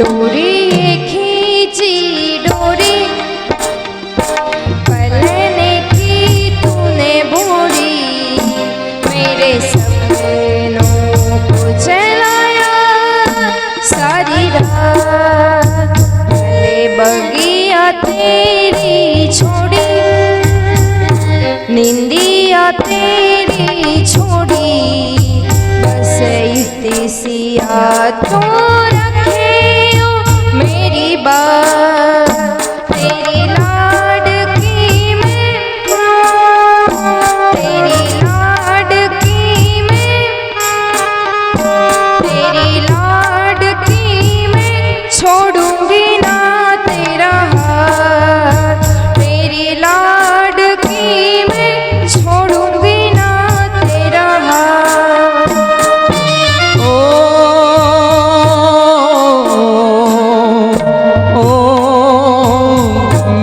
ડોરે ખીચી ડોરે પલને થી તુને બોરી મેરે સપનો પૂછલાયા સારી રાત ભલે બગિયા તેરી છોડી નિંદિયા તેરી છોડી બસ યુતિ સિયા તો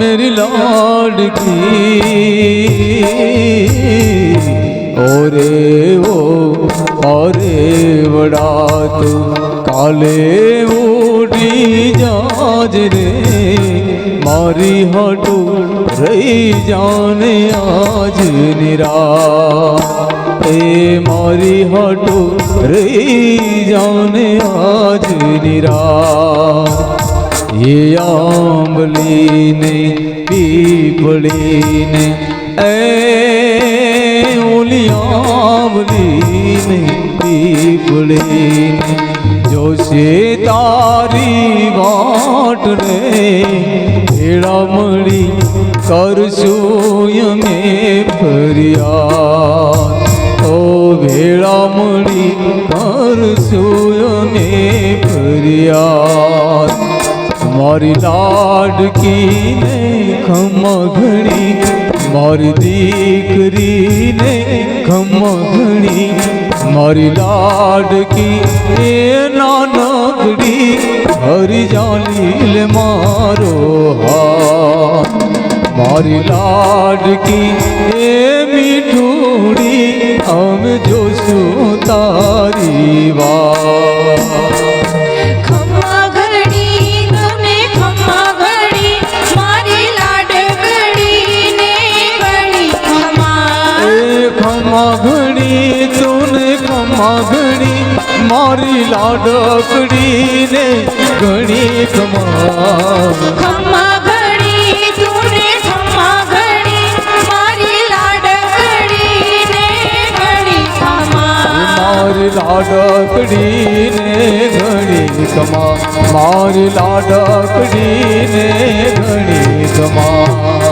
প্রাণের লড়কি ওরে ও অরে রাত কালে উড়ি যাজ রে মারি হটু রই জানে আজ নিরা এ মারি হটু রই জানে আজ নিরা આંબલીને, પીપળીને, એ ઓલી આંબલીને, પીપળીને. જોશે તારી વાટ રે ભેળા મળી કરશું અમે ફરિયાદ. ઓ ભેળા મળી કરશું અમે ફરિયાદ. મારી લાડકીને ખમા ઘણી, મારી દીકરીને ખમા ઘણી, મારી લાડકી એ નાનકડી હરી જાલી લે મારો હા મારી લાડકી એ મીઠુડી અમે જોશું તારી વાત ઘણી મારી લાડકડી ને ઘણી ખમ્મા મારી લાડકડી ને ઘણી કમા મારી લાડકડી ને ઘણી કમા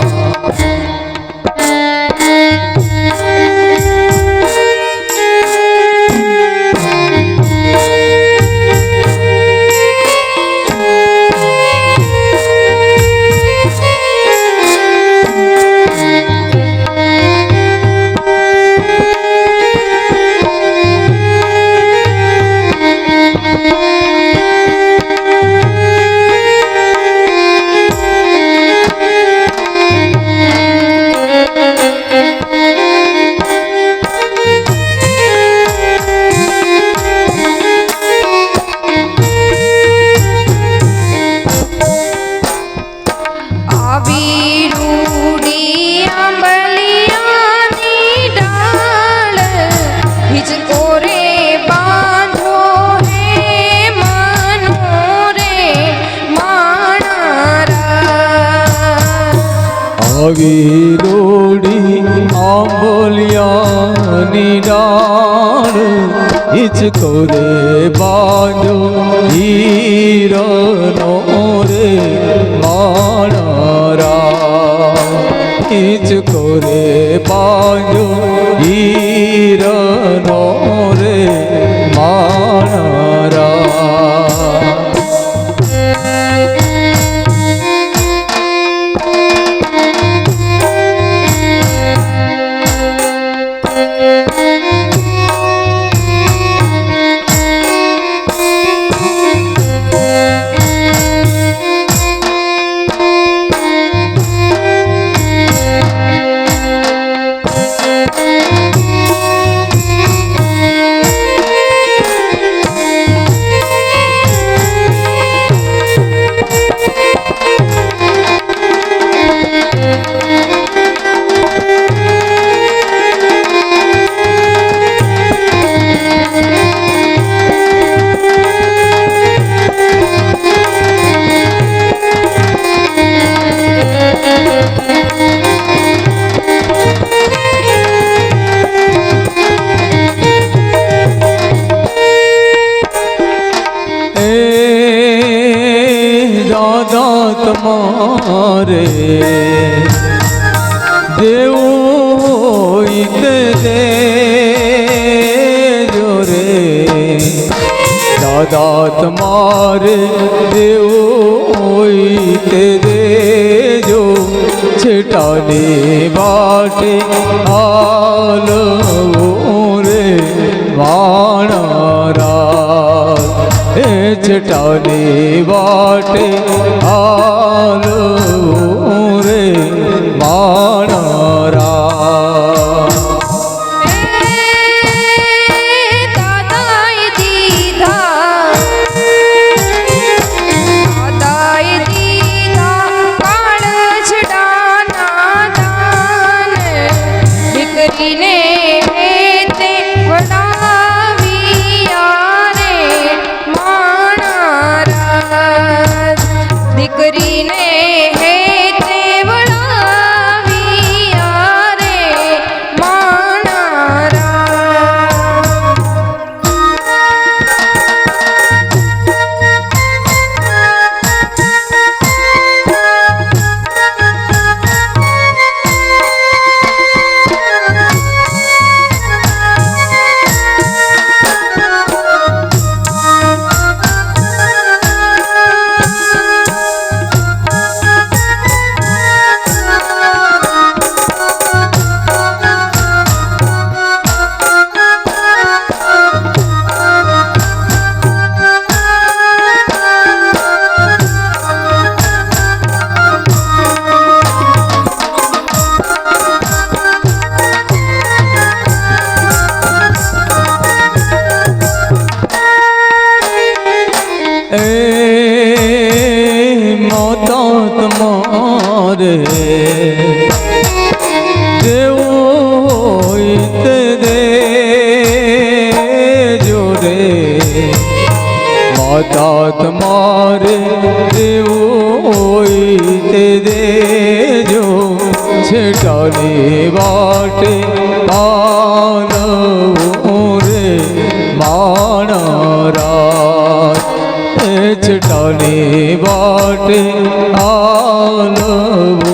આવી રોડી આંબોલિયાની ડાળ હિચકો રે બાંધો હીરનો રે માણારા હિચકો રે બાંધો હીરનો રે માણારા તમારે દેવું હોય તે દેજો રે. દાદા તમારે દેવું હોય તે દેજો છેટાની વાટે હાલ રે. વાણારા એ છટાની વાટે માતા તમારે દેવો તે જોરે રે માતા તમારે દેવું તે દેજો છેટાની વાટે પાન રે માણરા એ છટાની વાટે આલવું